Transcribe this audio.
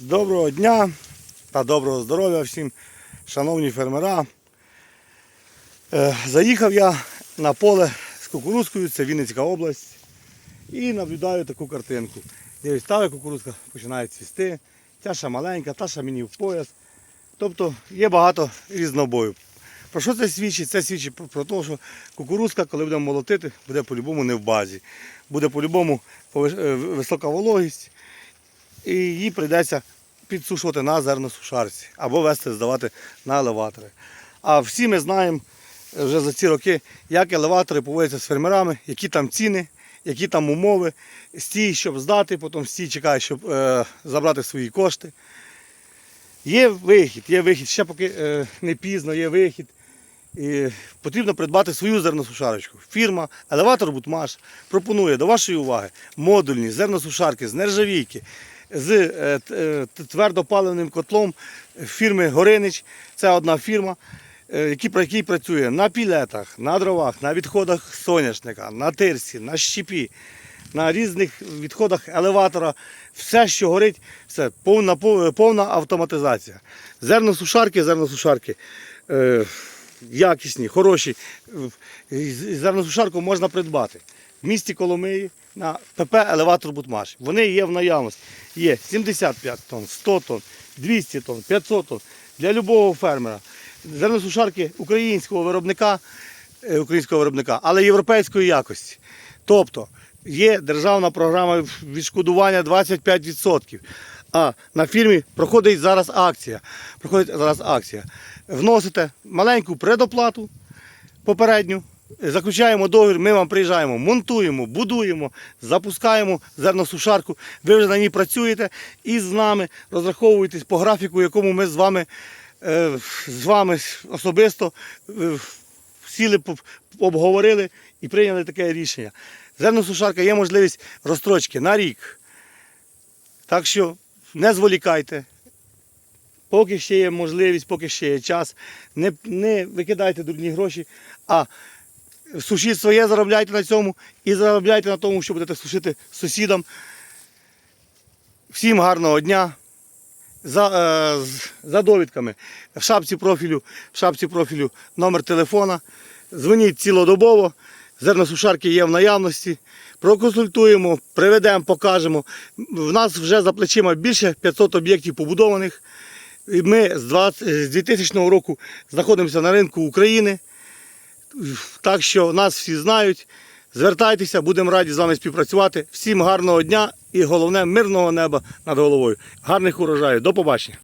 Доброго дня та доброго здоров'я всім, шановні фермера. Е, Заїхав я на поле з кукурузкою, це Вінницька область, і наблюдаю таку картинку. Дивись, та кукурузка починає цвісти, ця ще маленька, та ще мені в пояс. Тобто є багато різнобою. Про що це свідчить? Це свідчить про, про те, що кукурузка, коли будемо молотити, буде по-любому не в базі. Буде по-любому е, висока вологість, і її прийдеться підсушувати на зерносушарці або вести здавати на елеватори. А всі ми знаємо вже за ці роки, як елеватори поводяться з фермерами, які там ціни, які там умови, стій, щоб здати, потім стій чекає, щоб е, забрати свої кошти. Є вихід, є вихід, ще поки е, не пізно, є вихід. І потрібно придбати свою зерносушарочку. Фірма Елеватор Бутмаш пропонує до вашої уваги модульні зерносушарки з нержавійки, з е, е, твердопаливним котлом фірми Горинич. Це одна фірма, е, якій працює на пілетах, на дровах, на відходах соняшника, на тирсі, на щепі, на різних відходах елеватора. Все, що горить, все повна, пов- повна автоматизація. Зерносушарки, зерносушарки. Е, якісні, хороші. Зерносушарку можна придбати. В місті Коломиї на ПП Елеватор Бутмаш. Вони є в наявності. Є 75 тонн, 100 тонн, 200 тонн, 500 тонн. Для любого фермера. Зерносушарки українського виробника, е, українського виробника, але європейської якості. Тобто є державна програма відшкодування 25%. А на фірмі проходить зараз акція. Проходить зараз акція. Вносите маленьку предоплату попередню, заключаємо договір, ми вам приїжджаємо, монтуємо, будуємо, запускаємо зерносушарку. Ви вже на ній працюєте і з нами розраховуєтесь по графіку, якому ми з вами, е, з вами особисто е, сіли, обговорили і прийняли таке рішення. Зерносушарка є можливість розстрочки на рік. Так що не зволікайте. Поки ще є можливість, поки ще є час, не, не викидайте дурні гроші, а сушіть своє, заробляйте на цьому і заробляйте на тому, що будете сушити сусідам. Всім гарного дня. За, е, за довідками в шапці профілю, в шапці профілю номер телефона. Дзвоніть цілодобово. Зерносушарки є в наявності. Проконсультуємо, приведемо, покажемо. В нас вже за плечима більше 500 об'єктів побудованих. Ми з 2000 року знаходимося на ринку України. Так що нас всі знають. Звертайтеся, будемо раді з вами співпрацювати. Всім гарного дня і головне мирного неба над головою. Гарних урожаїв. До побачення.